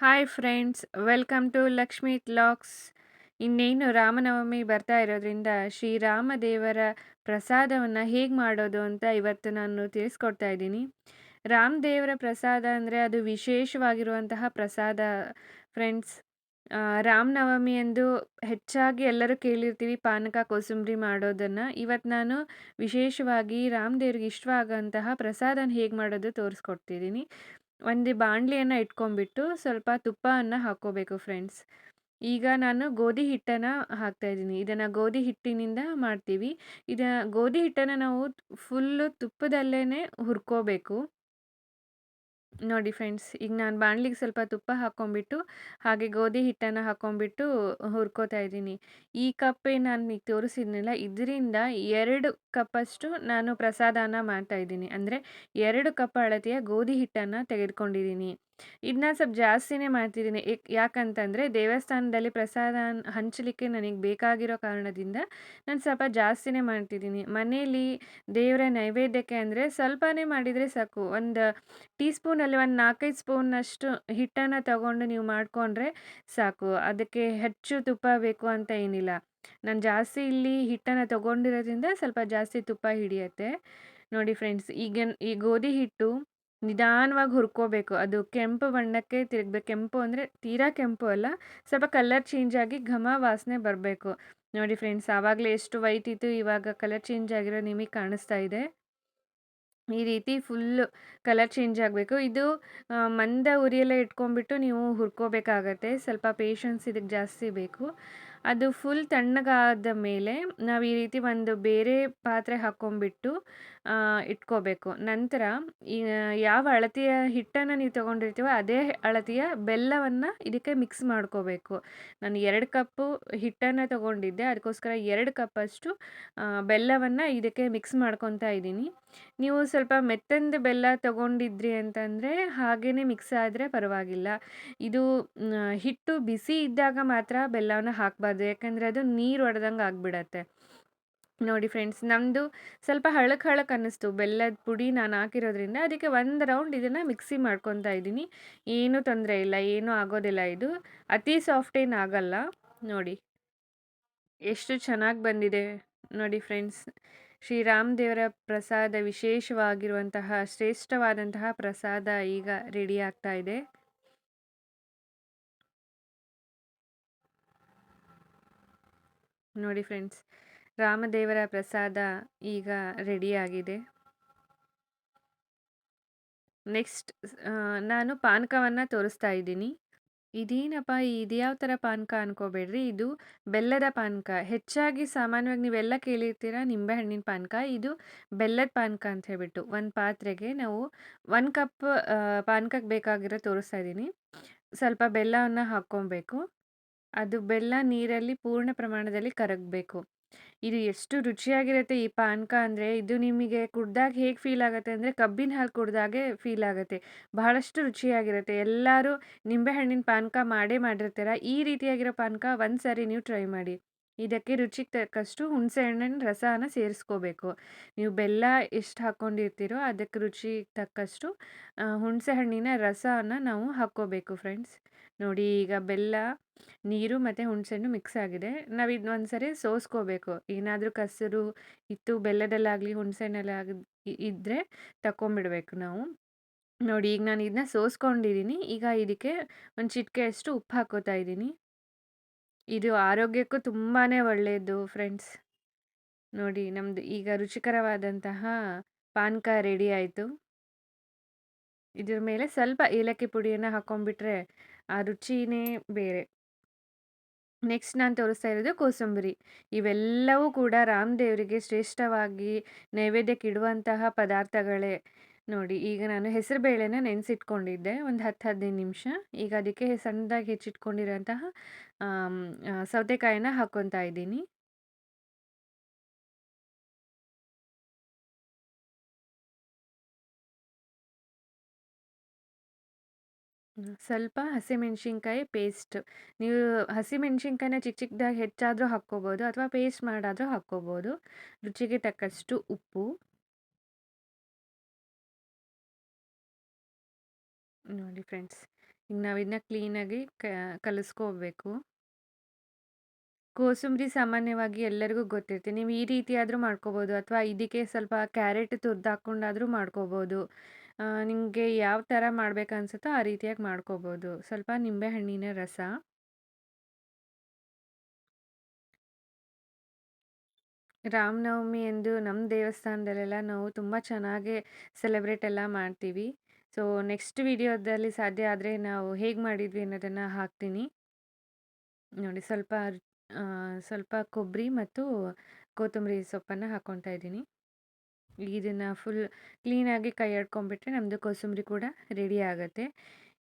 Hi friends welcome to Lakshmi LOX ಇನ್ನೇನು ರಾಮನವಮಿ ಬರ್ತಾ ಇರೋದ್ರಿಂದ ಶ್ರೀರಾಮ ದೇವರ ಪ್ರಸಾದವನ್ನು ಹೇಗೆ ಮಾಡೋದು ಅಂತ ಇವತ್ತು ನಾನು ತಿಳಿಸ್ಕೊಡ್ತಾ ಇದ್ದೀನಿ. ರಾಮದೇವರ ಪ್ರಸಾದ ಅಂದರೆ ಅದು ವಿಶೇಷವಾಗಿರುವಂತಹ ಪ್ರಸಾದ. ಫ್ರೆಂಡ್ಸ್ ರಾಮನವಮಿ ಎಂದು ಹೆಚ್ಚಾಗಿ ಎಲ್ಲರೂ ಕೇಳಿರ್ತೀವಿ ಪಾನಕ, ಕೋಸಂಬರಿ ಮಾಡೋದನ್ನು. ಇವತ್ತು ನಾನು ವಿಶೇಷವಾಗಿ ರಾಮದೇವ್ರಿಗೆ ಇಷ್ಟವಾಗಂತಹ ಪ್ರಸಾದನ ಹೇಗೆ ಮಾಡೋದು ತೋರಿಸ್ಕೊಡ್ತಿದ್ದೀನಿ. ಒಂದು ಬಾಣಲಿಯನ್ನು ಇಟ್ಕೊಂಡ್ಬಿಟ್ಟು ಸ್ವಲ್ಪ ತುಪ್ಪವನ್ನು ಹಾಕ್ಕೋಬೇಕು ಫ್ರೆಂಡ್ಸ್ ಈಗ ನಾನು ಗೋಧಿ ಹಿಟ್ಟನ್ನು ಹಾಕ್ತಾಯಿದ್ದೀನಿ ಇದನ್ನು ಗೋಧಿ ಹಿಟ್ಟಿನಿಂದ ಮಾಡ್ತೀವಿ. ಇದ ಗೋಧಿ ಹಿಟ್ಟನ್ನು ನಾವು ಫುಲ್ಲು ತುಪ್ಪದಲ್ಲೇ ಹುರ್ಕೋಬೇಕು. ನೋಡಿ ಫ್ರೆಂಡ್ಸ್, ಈಗ ನಾನು ಬಾಣಲಿಗೆ ಸ್ವಲ್ಪ ತುಪ್ಪ ಹಾಕ್ಕೊಂಬಿಟ್ಟು ಹಾಗೆ ಗೋಧಿ ಹಿಟ್ಟನ್ನು ಹಾಕ್ಕೊಂಬಿಟ್ಟು ಹುರ್ಕೋತಾ ಇದ್ದೀನಿ. ಈ ಕಪ್ಪೇ ನಾನು ಈಗ ತೋರಿಸಿದ್ನಲ್ಲ, ಇದರಿಂದ ಎರಡು ಕಪ್ಪಷ್ಟು ನಾನು ಪ್ರಸಾದನ ಮಾಡ್ತಾ ಇದ್ದೀನಿ. ಅಂದರೆ ಎರಡು ಕಪ್ ಅಳತೆಯ ಗೋಧಿ ಹಿಟ್ಟನ್ನು ತೆಗೆದುಕೊಂಡಿದ್ದೀನಿ. ಇದನ್ನ ಸ್ವಲ್ಪ ಜಾಸ್ತಿನೇ ಮಾಡ್ತಿದ್ದೀನಿ. ಏಕ್, ಯಾಕಂತಂದರೆ ದೇವಸ್ಥಾನದಲ್ಲಿ ಪ್ರಸಾದ ಹಂಚಲಿಕ್ಕೆ ನನಗೆ ಬೇಕಾಗಿರೋ ಕಾರಣದಿಂದ ನಾನು ಸ್ವಲ್ಪ ಜಾಸ್ತಿನೇ ಮಾಡ್ತಿದ್ದೀನಿ. ಮನೇಲಿ ದೇವರ ನೈವೇದ್ಯಕ್ಕೆ ಅಂದರೆ ಸ್ವಲ್ಪನೇ ಮಾಡಿದರೆ ಸಾಕು. ಒಂದು ಟೀ ಸ್ಪೂನಲ್ಲಿ ಒಂದು ನಾಲ್ಕೈದು ಸ್ಪೂನಷ್ಟು ಹಿಟ್ಟನ್ನು ತಗೊಂಡು ನೀವು ಮಾಡಿಕೊಂಡ್ರೆ ಸಾಕು. ಅದಕ್ಕೆ ಹೆಚ್ಚು ತುಪ್ಪ ಬೇಕು ಅಂತ ಏನಿಲ್ಲ. ನಾನು ಜಾಸ್ತಿ ಇಲ್ಲಿ ಹಿಟ್ಟನ್ನು ತಗೊಂಡಿರೋದ್ರಿಂದ ಸ್ವಲ್ಪ ಜಾಸ್ತಿ ತುಪ್ಪ ಹಿಡಿಯುತ್ತೆ. ನೋಡಿ ಫ್ರೆಂಡ್ಸ್ ಈಗ ಈ ಗೋಧಿ ಹಿಟ್ಟು ನಿಧಾನವಾಗಿ ಹುರ್ಕೋಬೇಕು. ಅದು ಕೆಂಪು ಬಣ್ಣಕ್ಕೆ ತಿರುಗ್ಬೇಕು. ಕೆಂಪು ಅಂದರೆ ತೀರಾ ಕೆಂಪು ಅಲ್ಲ, ಸ್ವಲ್ಪ ಕಲರ್ ಚೇಂಜ್ ಆಗಿ ಘಮ ವಾಸನೆ ಬರಬೇಕು. ನೋಡಿ ಫ್ರೆಂಡ್ಸ್ ಆವಾಗಲೇ ಎಷ್ಟು ವೈಟ್ ಇತ್ತು, ಇವಾಗ ಕಲರ್ ಚೇಂಜ್ ಆಗಿರೋ ನಿಮಗೆ ಕಾಣಿಸ್ತಾ ಇದೆ. ಈ ರೀತಿ ಫುಲ್ಲು ಕಲರ್ ಚೇಂಜ್ ಆಗಬೇಕು. ಇದು ಮಂದ ಉರಿಯಲ್ಲೇ ಇಟ್ಕೊಂಡ್ಬಿಟ್ಟು ನೀವು ಹುರ್ಕೋಬೇಕಾಗತ್ತೆ. ಸ್ವಲ್ಪ ಪೇಷನ್ಸ್ ಇದಕ್ಕೆ ಜಾಸ್ತಿ ಬೇಕು. ಅದು ಫುಲ್ ತಣ್ಣಗಾದ ಮೇಲೆ ನಾವು ಈ ರೀತಿ ಒಂದು ಬೇರೆ ಪಾತ್ರೆ ಹಾಕ್ಕೊಂಬಿಟ್ಟು ಇಟ್ಕೋಬೇಕು. ನಂತರ ಈ, ಯಾವ ಅಳತಿಯ ಹಿಟ್ಟನ್ನು ನೀವು ತೊಗೊಂಡಿರ್ತೀವೋ ಅದೇ ಅಳತಿಯ ಬೆಲ್ಲವನ್ನು ಇದಕ್ಕೆ ಮಿಕ್ಸ್ ಮಾಡ್ಕೋಬೇಕು. ನಾನು ಎರಡು ಕಪ್ಪು ಹಿಟ್ಟನ್ನು ತೊಗೊಂಡಿದ್ದೆ. ಅದಕ್ಕೋಸ್ಕರ ಎರಡು ಕಪ್ಪಷ್ಟು ಬೆಲ್ಲವನ್ನು ಇದಕ್ಕೆ ಮಿಕ್ಸ್ ಮಾಡ್ಕೊತಾ ಇದ್ದೀನಿ. ನೀವು ಸ್ವಲ್ಪ ಮೆತ್ತಂದು ಬೆಲ್ಲ ತೊಗೊಂಡಿದ್ರಿ ಅಂತಂದರೆ ಹಾಗೇ ಮಿಕ್ಸ್ ಆದರೆ ಪರವಾಗಿಲ್ಲ. ಇದು ಹಿಟ್ಟು ಬಿಸಿ ಇದ್ದಾಗ ಮಾತ್ರ ಬೆಲ್ಲವನ್ನು ಹಾಕಬಾರ್ದು. ಯಾಕಂದರೆ ಅದು ನೀರು ಒಡೆದಂಗೆ ಆಗಿಬಿಡತ್ತೆ. ನೋಡಿ ಫ್ರೆಂಡ್ಸ್ ನಮ್ಮದು ಸ್ವಲ್ಪ ಹಳಕ್ ಹಳಕ್ ಅನ್ನಿಸ್ತು. ಬೆಲ್ಲದ ಪುಡಿ ನಾನು ಹಾಕಿರೋದ್ರಿಂದ ಅದಕ್ಕೆ ಒಂದು ರೌಂಡ್ ಇದನ್ನು ಮಿಕ್ಸಿ ಮಾಡ್ಕೊತಾ ಇದ್ದೀನಿ. ಏನೂ ತೊಂದರೆ ಇಲ್ಲ, ಏನೂ ಆಗೋದಿಲ್ಲ ಇದು. ಅತಿ ಸಾಫ್ಟ್ ಏನು ಆಗಲ್ಲ. ನೋಡಿ. ಎಷ್ಟು ಚೆನ್ನಾಗಿ ಬಂದಿದೆ. ನೋಡಿ ಫ್ರೆಂಡ್ಸ್ ಶ್ರೀರಾಮ್ ದೇವರ ಪ್ರಸಾದ ವಿಶೇಷವಾಗಿರುವಂತಹ, ಶ್ರೇಷ್ಠವಾದಂತಹ ಪ್ರಸಾದ ಈಗ ರೆಡಿ ಆಗ್ತಾ ಇದೆ. ನೋಡಿ ಫ್ರೆಂಡ್ಸ್, ರಾಮದೇವರ ಪ್ರಸಾದ ಈಗ ರೆಡಿಯಾಗಿದೆ. ನೆಕ್ಸ್ಟ್ ನಾನು ಪಾನಕವನ್ನು ತೋರಿಸ್ತಾ ಇದ್ದೀನಿ. ಇದೇನಪ್ಪ, ಇದ್ಯಾವ ಥರ ಪಾನಕ ಅನ್ಕೋಬೇಡ್ರಿ. ಇದು ಬೆಲ್ಲದ ಪಾನಕ. ಹೆಚ್ಚಾಗಿ ಸಾಮಾನ್ಯವಾಗಿ ನೀವೆಲ್ಲ ಕೇಳಿರ್ತೀರ ನಿಂಬೆಹಣ್ಣಿನ ಪಾನಕ. ಇದು ಬೆಲ್ಲದ ಪಾನಕ ಅಂತ ಹೇಳ್ಬಿಟ್ಟು ಒಂದು ಪಾತ್ರೆಗೆ ನಾವು ಒಂದು ಕಪ್ ಪಾನಕಕ್ಕೆ ಬೇಕಾಗಿರೋ ತೋರಿಸ್ತಾ ಇದ್ದೀನಿ. ಸ್ವಲ್ಪ ಬೆಲ್ಲವನ್ನು ಹಾಕ್ಕೊಬೇಕು. ಅದು ಬೆಲ್ಲ ನೀರಲ್ಲಿ ಪೂರ್ಣ ಪ್ರಮಾಣದಲ್ಲಿ ಕರಗಬೇಕು. ಇದು ಎಷ್ಟು ರುಚಿಯಾಗಿರುತ್ತೆ ಈ ಪಾನಕ ಅಂದರೆ, ಇದು ನಿಮಗೆ ಕುಡ್ದಾಗ ಹೇಗೆ ಫೀಲ್ ಆಗುತ್ತೆ ಅಂದರೆ ಕಬ್ಬಿನ ಹಾಲು ಕುಡ್ದಾಗೆ ಫೀಲ್ ಆಗುತ್ತೆ. ಬಹಳಷ್ಟು ರುಚಿಯಾಗಿರುತ್ತೆ. ಎಲ್ಲರೂ ನಿಂಬೆಹಣ್ಣಿನ ಪಾನಕ ಮಾಡೇ ಮಾಡಿರ್ತೀರ. ಈ ರೀತಿಯಾಗಿರೋ ಪಾನಕ ಒಂದು ಸಾರಿ ನೀವು ಟ್ರೈ ಮಾಡಿ. ಇದಕ್ಕೆ ರುಚಿಗೆ ತಕ್ಕಷ್ಟು ಹುಣಸೆ ಹಣ್ಣಿನ ರಸನ ಸೇರಿಸ್ಕೋಬೇಕು. ನೀವು ಬೆಲ್ಲ ಎಷ್ಟು ಹಾಕ್ಕೊಂಡಿರ್ತೀರೋ ಅದಕ್ಕೆ ರುಚಿಗೆ ತಕ್ಕಷ್ಟು ಹುಣಸೆ ಹಣ್ಣಿನ ರಸನ ನಾವು ಹಾಕ್ಕೋಬೇಕು ಫ್ರೆಂಡ್ಸ್. ನೋಡಿ, ಈಗ ಬೆಲ್ಲ, ನೀರು ಮತ್ತು ಹುಣಸೆಹಣ್ಣು ಮಿಕ್ಸ್ ಆಗಿದೆ. ನಾವು ಇದನ್ನ ಒಂದ್ಸರಿ ಸೋಸ್ಕೋಬೇಕು. ಏನಾದರೂ ಕಸರು ಇತ್ತು, ಬೆಲ್ಲದಲ್ಲಾಗಲಿ ಹುಣಸೆಹಣ್ಣಲ್ಲಾಗ ಇದ್ದರೆ ತಗೊಂಬಿಡ್ಬೇಕು ನಾವು. ನೋಡಿ, ಈಗ ನಾನು ಇದನ್ನ ಸೋಸ್ಕೊಂಡಿದ್ದೀನಿ ಈಗ ಇದಕ್ಕೆ ಒಂದು ಚಿಟಿಕೆಯಷ್ಟು ಉಪ್ಪು ಹಾಕೋತಾ ಇದ್ದೀನಿ ಇದು ಆರೋಗ್ಯಕ್ಕೂ ತುಂಬಾ ಒಳ್ಳೆಯದು ಫ್ರೆಂಡ್ಸ್. ನೋಡಿ ನಮ್ಮದು ಈಗ ರುಚಿಕರವಾದಂತಹ ಪಾನಕ ರೆಡಿ ಆಯಿತು. ಇದ್ರ ಮೇಲೆ ಸ್ವಲ್ಪ ಏಲಕ್ಕಿ ಪುಡಿಯನ್ನು ಹಾಕೊಂಡ್ಬಿಟ್ರೆ ಆ ರುಚಿನೇ ಬೇರೆ. ನೆಕ್ಸ್ಟ್ ನಾನು ತೋರಿಸ್ತಾ ಇರೋದು ಕೋಸಂಬರಿ. ಇವೆಲ್ಲವೂ ಕೂಡ ರಾಮದೇವರಿಗೆ ಶ್ರೇಷ್ಠವಾಗಿ ನೈವೇದ್ಯಕ್ಕೆ ಇಡುವಂತಹ ಪದಾರ್ಥಗಳೇ. ನೋಡಿ, ಈಗ ನಾನು ಹೆಸರು ಬೇಳೆನ ನೆನೆಸಿಟ್ಕೊಂಡಿದ್ದೆ, ಒಂದು ಹತ್ತು ಹದಿನೈದು ನಿಮಿಷ. ಈಗ ಅದಕ್ಕೆ ಸಣ್ಣದಾಗಿ ಹೆಚ್ಚಿಟ್ಕೊಂಡಿರೋಂತಹ ಸೌತೆಕಾಯಿನ ಹಾಕ್ಕೊತಾ ಇದ್ದೀನಿ. ಸ್ವಲ್ಪ ಹಸಿಮೆಣ್ಸಿನ್ಕಾಯಿ ಪೇಸ್ಟ್. ನೀವು ಹಸಿಮೆಣ್ಸಿನ್ಕಾಯಿನ ಚಿಕ್ಕ ಚಿಕ್ಕದಾಗಿ ಹೆಚ್ಚಾದರೂ ಹಾಕ್ಕೋಬೋದು, ಅಥವಾ ಪೇಸ್ಟ್ ಮಾಡಾದರೂ ಹಾಕ್ಕೋಬೋದು. ರುಚಿಗೆ ತಕ್ಕಷ್ಟು ಉಪ್ಪು. ನೋಡಿ ಫ್ರೆಂಡ್ಸ್, ಈಗ ನಾವು ಇದನ್ನ ಕ್ಲೀನಾಗಿ ಕಲಿಸ್ಕೋಬೇಕು. ಕೋಸಂಬರಿ ಸಾಮಾನ್ಯವಾಗಿ ಎಲ್ಲರಿಗೂ ಗೊತ್ತಿರುತ್ತೆ. ನೀವು ಈ ರೀತಿ ಆದರೂ ಮಾಡ್ಕೋಬೋದು ಅಥವಾ ಇದಕ್ಕೆ ಸ್ವಲ್ಪ ಕ್ಯಾರೆಟ್ ತುರ್ದು ಹಾಕ್ಕೊಂಡಾದರೂ ಮಾಡ್ಕೋಬೋದು. ನಿಮಗೆ ಯಾವ ಥರ ಮಾಡ್ಬೇಕು ಅನ್ಸುತ್ತೋ ಆ ರೀತಿಯಾಗಿ ಮಾಡ್ಕೋಬೋದು. ಸ್ವಲ್ಪ ನಿಂಬೆಹಣ್ಣಿನ ರಸ. ರಾಮನವಮಿ ಎಂದು ನಮ್ಮ ದೇವಸ್ಥಾನದಲ್ಲೆಲ್ಲ ನಾವು ತುಂಬ ಚೆನ್ನಾಗಿ ಸೆಲೆಬ್ರೇಟ್ ಎಲ್ಲ ಮಾಡ್ತೀವಿ. ಸೊ, ನೆಕ್ಸ್ಟ್ ವಿಡಿಯೋದಲ್ಲಿ ಸಾಧ್ಯ ಆದರೆ ನಾವು ಹೇಗೆ ಮಾಡಿದ್ವಿ ಅನ್ನೋದನ್ನು ಹಾಕ್ತೀನಿ. ನೋಡಿ, ಸ್ವಲ್ಪ ಸ್ವಲ್ಪ ಕೊಬ್ಬರಿ ಮತ್ತು ಕೊತ್ತಂಬರಿ ಸೊಪ್ಪನ್ನು ಹಾಕ್ಕೊತಾ ಇದ್ದೀನಿ. ಇದನ್ನು ಫುಲ್ ಕ್ಲೀನಾಗಿ ಕೈ ಆಡ್ಕೊಂಡ್ಬಿಟ್ರೆ ನಮ್ಮದು ಕೋಸಂಬರಿ ಕೂಡ ರೆಡಿ ಆಗುತ್ತೆ.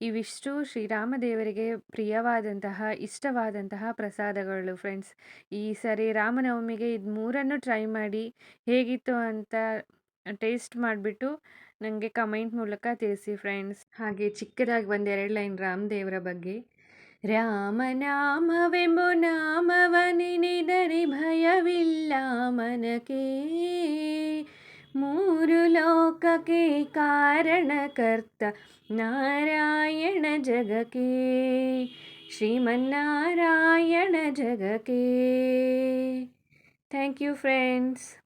ಇವಿಷ್ಟು ಶ್ರೀರಾಮ ದೇವರಿಗೆ ಪ್ರಿಯವಾದಂತಹ, ಇಷ್ಟವಾದಂತಹ ಪ್ರಸಾದಗಳು ಫ್ರೆಂಡ್ಸ್ ಈ ಸರಿ ರಾಮನವಮಿಗೆ ಇದು ಮೂರನ್ನು ಟ್ರೈ ಮಾಡಿ ಹೇಗಿತ್ತು ಅಂತ ಟೇಸ್ಟ್ ಮಾಡಿಬಿಟ್ಟು ನನಗೆ ಕಮೆಂಟ್ ಮೂಲಕ ತಿಳಿಸಿ ಫ್ರೆಂಡ್ಸ್. ಹಾಗೆ ಚಿಕ್ಕದಾಗಿ ಒಂದೆರಡು ಲೈನ್ ರಾಮದೇವರ ಬಗ್ಗೆ. ರಾಮನಾಮವೆಂಬು ನಾಮವ ನೆನೆದರೆ ಭಯವಿಲ್ಲ ಮನಕೆ. ಮೂರು ಲೋಕಕ್ಕೆ ಕಾರಣಕರ್ತ ನಾರಾಯಣ ಜಗಕ್ಕೆ. ಶ್ರೀಮನ್ನಾರಾಯಣ ಜಗಕ್ಕೆ. Thank you friends.